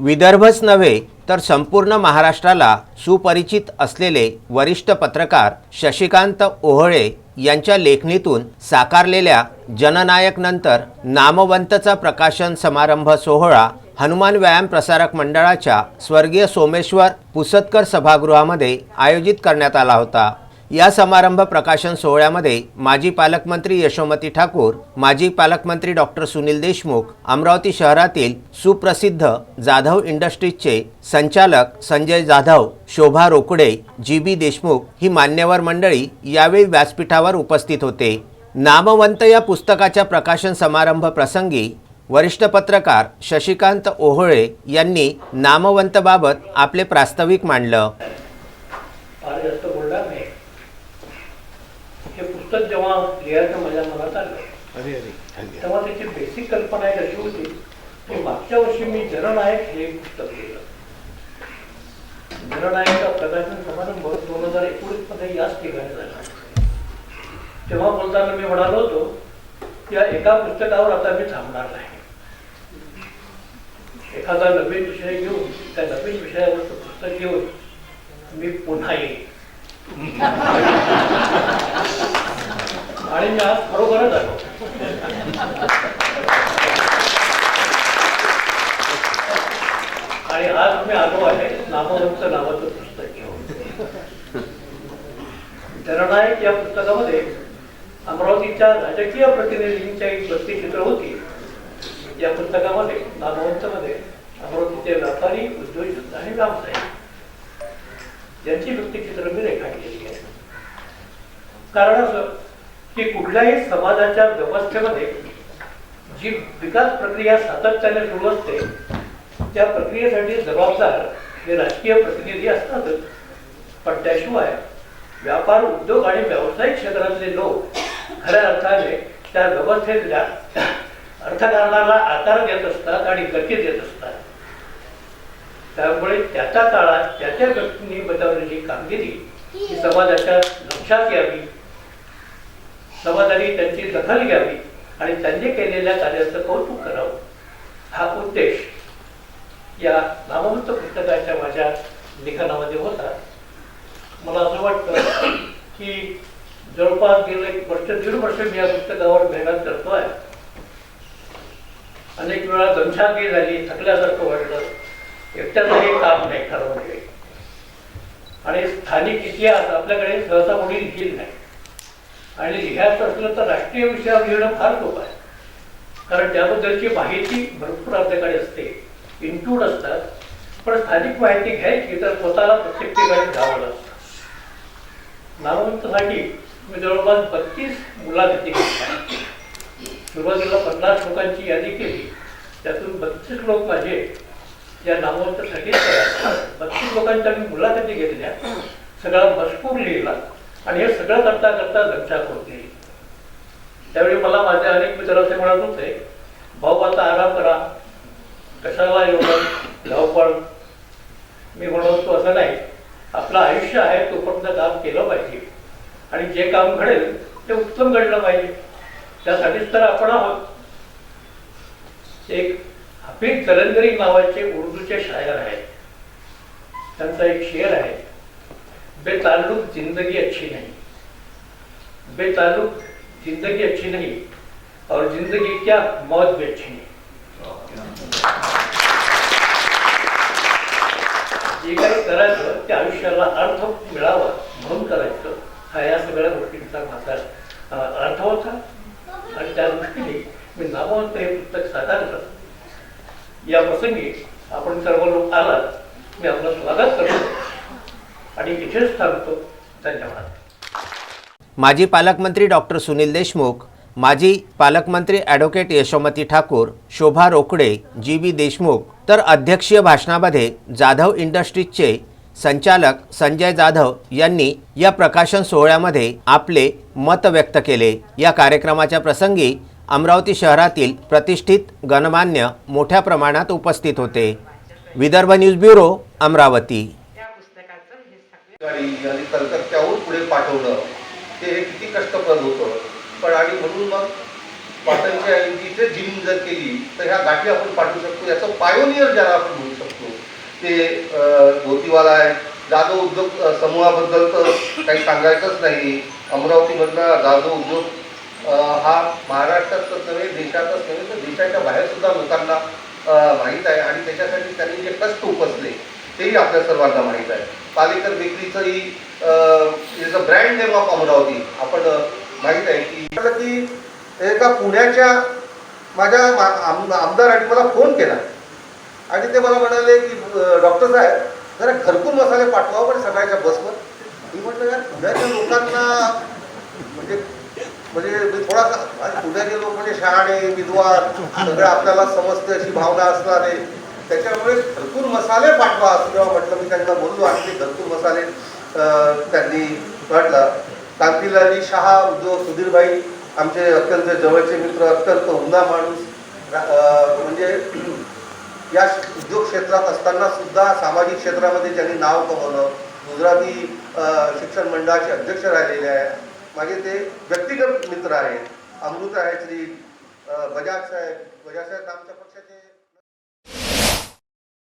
विदर्भच नव्हे तर संपूर्ण महाराष्ट्राला सुपरिचित असलेले वरिष्ठ पत्रकार शशिकांत ओहळे यांच्या लेखणीतून साकारलेल्या जननायक नंतर नामवंतचा प्रकाशन समारंभ सोहळा हनुमान व्यायाम प्रसारक मंडळाच्या स्वर्गीय सोमेश्वर पुसतकर सभागृहामध्ये आयोजित करण्यात आला होता. या समारंभ प्रकाशन सोहळ्यामध्ये माजी पालकमंत्री यशोमती ठाकूर माजी पालकमंत्री डॉक्टर सुनील देशमुख अमरावती शहरातील सुप्रसिद्ध जाधव इंडस्ट्रीजचे संचालक संजय जाधव शोभा रोकडे जी बी देशमुख ही मान्यवर मंडळी यावेळी व्यासपीठावर उपस्थित होते. नामवंत या पुस्तकाच्या प्रकाशन समारंभ प्रसंगी वरिष्ठ पत्रकार शशिकांत ओहोळे यांनी नामवंतबाबत आपले प्रास्ताविक मांडलं फार जास्त बोलणार नाही हे पुस्तक जेव्हा लिहायचं माझ्या मनात आलं. तेव्हा त्याची बेसिक कल्पना एक अशी होती की मागच्या वर्षी मी जननायक हे पुस्तक लिहिलं. जननायकचा प्रकाशन समारंभ दोन हजार एकोणीसमध्ये याच ठिकाणी झाला. तेव्हा बोलताना मी म्हणालो होतो या एका पुस्तकावर आता मी थांबणार नाही. एखादा नवीन विषय घेऊन त्या नवीन विषयावरचं पुस्तक घेऊन मी पुन्हा येईन. आणि मी आज खरोखरच आलो आणि आज मी आलो आहे नामवंत नावाचं पुस्तक घेऊन. जननायक या पुस्तकामध्ये अमरावतीच्या राजकीय प्रतिनिधींच्या एक व्यक्तिचित्र होती. या पुस्तकामध्ये नामवंतमध्ये अमरावतीचे व्यापारी उद्योजक आणि व्यावसायिक यांची व्यक्तिचित्र मी रेखाटलेली आहे. कारण असं की कुठल्याही समाजाच्या व्यवस्थेमध्ये जी विकास प्रक्रिया सातत्याने सुरू असते त्या प्रक्रियेसाठी जबाबदार हे राजकीय प्रतिनिधी असतातच पण त्याशिवाय व्यापार उद्योग आणि व्यावसायिक क्षेत्रातले लोक खऱ्या अर्थाने त्या व्यवस्थेतल्या अर्थकारणाला आकार देत असतात आणि गती देत असतात. त्यामुळे त्याच्या काळात त्याच्या व्यक्तींनी बजावलेली कामगिरी ही समाजाच्या लक्षात यावी. समाजाने त्यांची दखल घ्यावी आणि त्यांनी केलेल्या कार्याचं कौतुक करावं. हा उद्देश या नामवंत पुस्तकाच्या माझ्या लिखाणामध्ये होता. मला असं वाटतं की जवळपास गेले एक वर्ष दीड वर्ष मी या पुस्तकावर मेहनत आहे. अनेक वेळा दमछाकी झाली थकल्यासारखं वाटलं. एकट्याचं हे काम नाही खरं म्हणजे. आणि स्थानिक इतिहास आपल्याकडे सहसा कोणी लिहिल नाही. आणि लिहायचं असलं तर राष्ट्रीय विषयावर लिहिणं फार सोपं आहे. कारण त्याबद्दलची माहिती भरपूर आपल्याकडे असते. इन्क्लूड असतात. पण स्थानिक माहिती घ्यायची तर स्वतःला प्रत्येक ठिकाणी जावं लागतं. नामवंतसाठी मी जवळपास बत्तीस मुलाखती घेतल्या. सुरुवातीला पन्नास लोकांची यादी केली. त्यातून बत्तीस लोक माझे या नामवंतसाठी बत्तीस लोकांच्या मी मुलाखती घेतल्या. सगळा मजकूर लिहिला. आणि हे सगळं करता करता लक्षात होते. त्यावेळी मला माझे अनेक मित्र असे म्हणत होते भाऊ आता आराम करा. कशाला एवढं धावपळ? मी म्हणतो असं नाही. आपलं आयुष्य आहे तोपर्यंत काम केलं पाहिजे. आणि जे काम घडेल ते उत्तम घडलं पाहिजे. त्यासाठीच तर आपण आहोत. एक हफीज जलंधरी नावाचे उर्दूचे शायर आहेत. त्यांचा एक शेर आहे. बेताल्लुक जिंदगी अच्छी नहीं। बेताल्लुक जिंदगी अच्छी नहीं और जिंदगी क्या मौत भी अच्छी नहीं। जे काही करायचं ते आयुष्याला अर्थ मिळावा म्हणून करायचं हा या सगळ्या गोष्टींचा माझा अर्थ होता. आणि त्या दृष्टीने मी नामवंत हे पुस्तक साकारलं. या प्रसंगी आपण सर्व लोक आलात. मी आपलं स्वागत करतो. आणि इथेच थांबतो. धन्यवाद. माजी पालकमंत्री डॉक्टर सुनील देशमुख माजी पालकमंत्री advocate Yashomati Thakur Shobha Rokade G B Deshmukh तर अध्यक्षीय भाषणामध्ये जाधव इंडस्ट्रीजचे संचालक संजय जाधव यांनी या प्रकाशन सोहळ्यामध्ये आपले मत व्यक्त केले. या कार्यक्रमाच्या प्रसंगी अमरावती शहरातील प्रतिष्ठित गणमान्य मोठ्या प्रमाणात उपस्थित होते. विदर्भ न्यूज ब्युरो अमरावती त्या पुस्तकाचं हे सगळं गाडी आणि कलकत्त्याहून पुढे पाठवणं ते हे किती कष्टप्रद होतं. पण आणि म्हणून मग पाटणच्या ऐवजी इथे जिम जर केली तर ह्या गाठी आपण पाठवू शकतो. याचं पायोनियर ज्याला आपण म्हणू शकतो ते गोतीवाला आहे जाधव उद्योग समूहाबद्दल तर काही सांगायचंच नाही. अमरावतीमधला जाधव उद्योग हा महाराष्ट्रातच नव्हे देशातच नव्हे तर देशाच्या बाहेर सुद्धा लोकांना माहीत आहे. आणि त्याच्यासाठी त्यांनी जे कष्ट उपसले तेही आपल्या सर्वांना माहीत आहे. Palekar बेकरीचंही is a brand name of Amravati. आपण माहीत आहे की की एका पुण्याच्या माझ्या आमदार आणि आमदारांनी मला फोन केला. आणि ते मला म्हणाले की डॉक्टर साहेब जरा घरकुल मसाले पाठवा पण सकाळच्या बसवर. मी म्हटलं यार पुण्याच्या लोकांना म्हणजे म्हणजे मी थोडासा पुण्याचे लोक म्हणजे शहाणे विद्वान सगळं आपल्याला समजते अशी भावना असणार. आहे त्याच्यामुळे घरकुल मसाले पाठवा असं जेव्हा म्हटलं मी त्यांना बोललो आणि ते घरकुल मसाले त्यांनी म्हटलं कांतीलाली शहा उद्योग सुधीरबाई आमचे अत्यंत जवळचे मित्र अत्यंत उमदा माणूस म्हणजे या उद्योग क्षेत्रात असताना सुद्धा सामाजिक क्षेत्रामध्ये ज्यांनी नाव कमवलं गुजराती शिक्षण मंडळाचे अध्यक्ष राहिलेले आहे. माझे ते व्यक्तिगत मित्र आहेत. अमृत आहे श्री बजाज साहेब बजाज साहेब आमच्या